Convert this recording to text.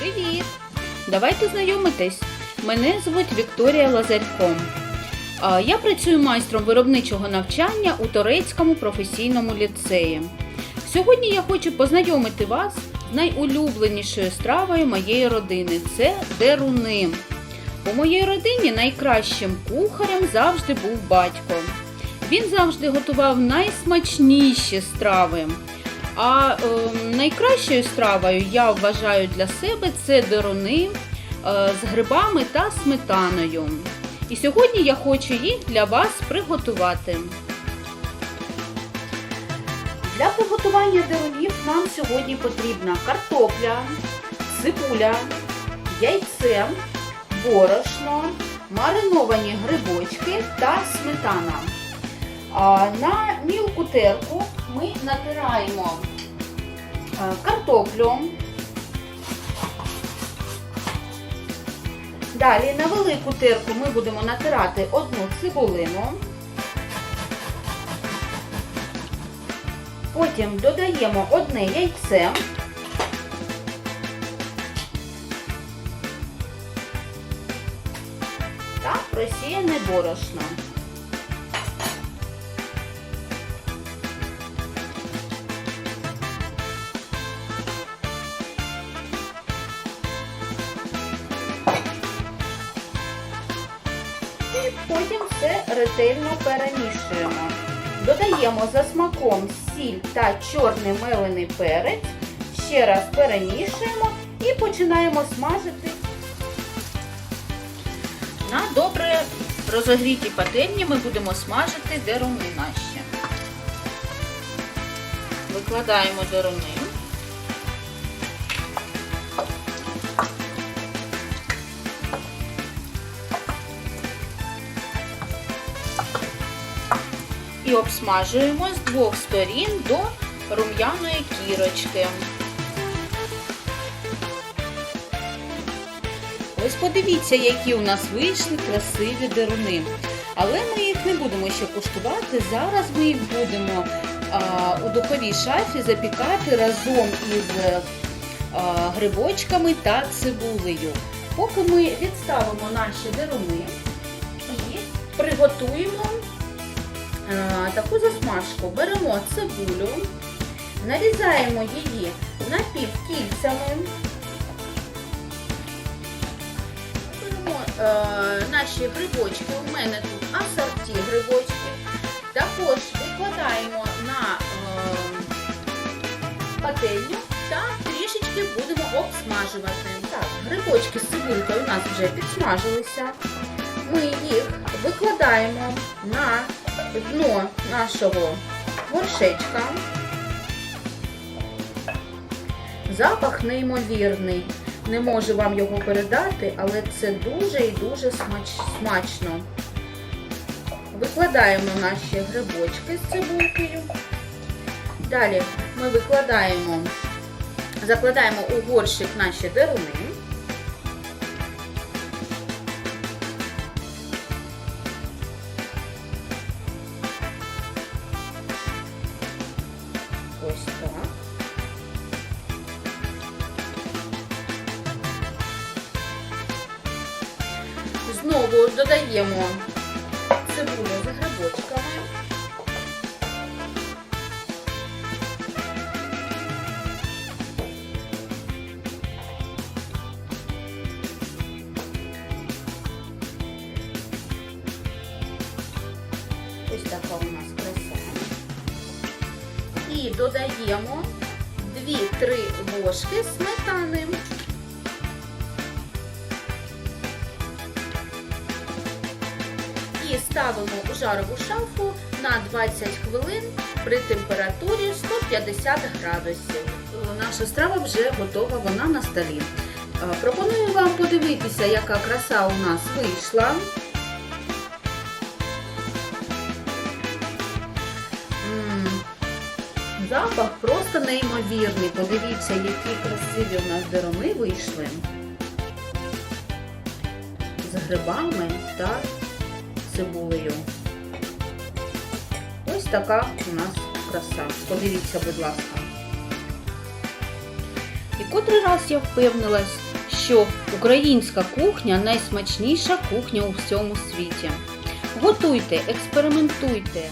Привіт! Давайте знайомитись. Мене звуть Вікторія Лазарько. Я працюю майстром виробничого навчання у Торецькому професійному ліцеї. Сьогодні я хочу познайомити вас з найулюбленішою стравою моєї родини це деруни. У моїй родині найкращим кухарем завжди був батько. Він завжди готував найсмачніші страви. А е, найкращою стравою я вважаю для себе це деруни е, з грибами та сметаною. І сьогодні я хочу їх для вас приготувати. Для приготування дерунів нам сьогодні потрібна картопля, цибуля, яйце, борошно, мариновані грибочки та сметана. А На мілку терку ми натираємо картоплю. Далі на велику терку ми будемо натирати одну цибулину. Потім додаємо одне яйце. Та просіяне борошно. Потім все ретельно перемішуємо. Додаємо за смаком сіль та чорний мелений перець. Ще раз перемішуємо і починаємо смажити. На добре розогрітій пательні ми будемо смажити деруни наші. Викладаємо деруни. І обсмажуємо з двох сторін до рум'яної кірочки. Ось подивіться, які у нас вийшли красиві деруни. Але ми їх не будемо ще куштувати. Зараз ми їх будемо а, у духовій шафі запікати разом із а, грибочками та цибулею. Поки ми відставимо наші деруни і приготуємо таку засмажку. Беремо цибулю, нарізаємо її напівкільцями. Беремо е, наші грибочки, у мене тут асорті грибочки. Також викладаємо на е, пательню та трішечки будемо обсмажувати. Так, Грибочки з цибулькою у нас вже підсмажилися. Ми їх викладаємо на дно нашого горшечка. Запах неймовірний. Не можу вам його передати, але це дуже і дуже смач... смачно. Викладаємо наші грибочки з цибулькою. Далі ми викладаємо, закладаємо у горщик наші деруни. Знову додаємо цибулю з грибочками. Ось така у нас краса і додаємо 2-3 ложки сметани. Ставимо у жарову шафу на 20 хвилин при температурі 150 градусів. Наша страва вже готова, вона на столі. Пропоную вам подивитися, яка краса у нас вийшла. Запах просто неймовірний. Подивіться, які красиві у нас деруни вийшли з грибами та цибулею. Ось така у нас краса. Подивіться, будь ласка. І котрий раз я впевнилась, що українська кухня найсмачніша кухня у всьому світі. Готуйте, експериментуйте,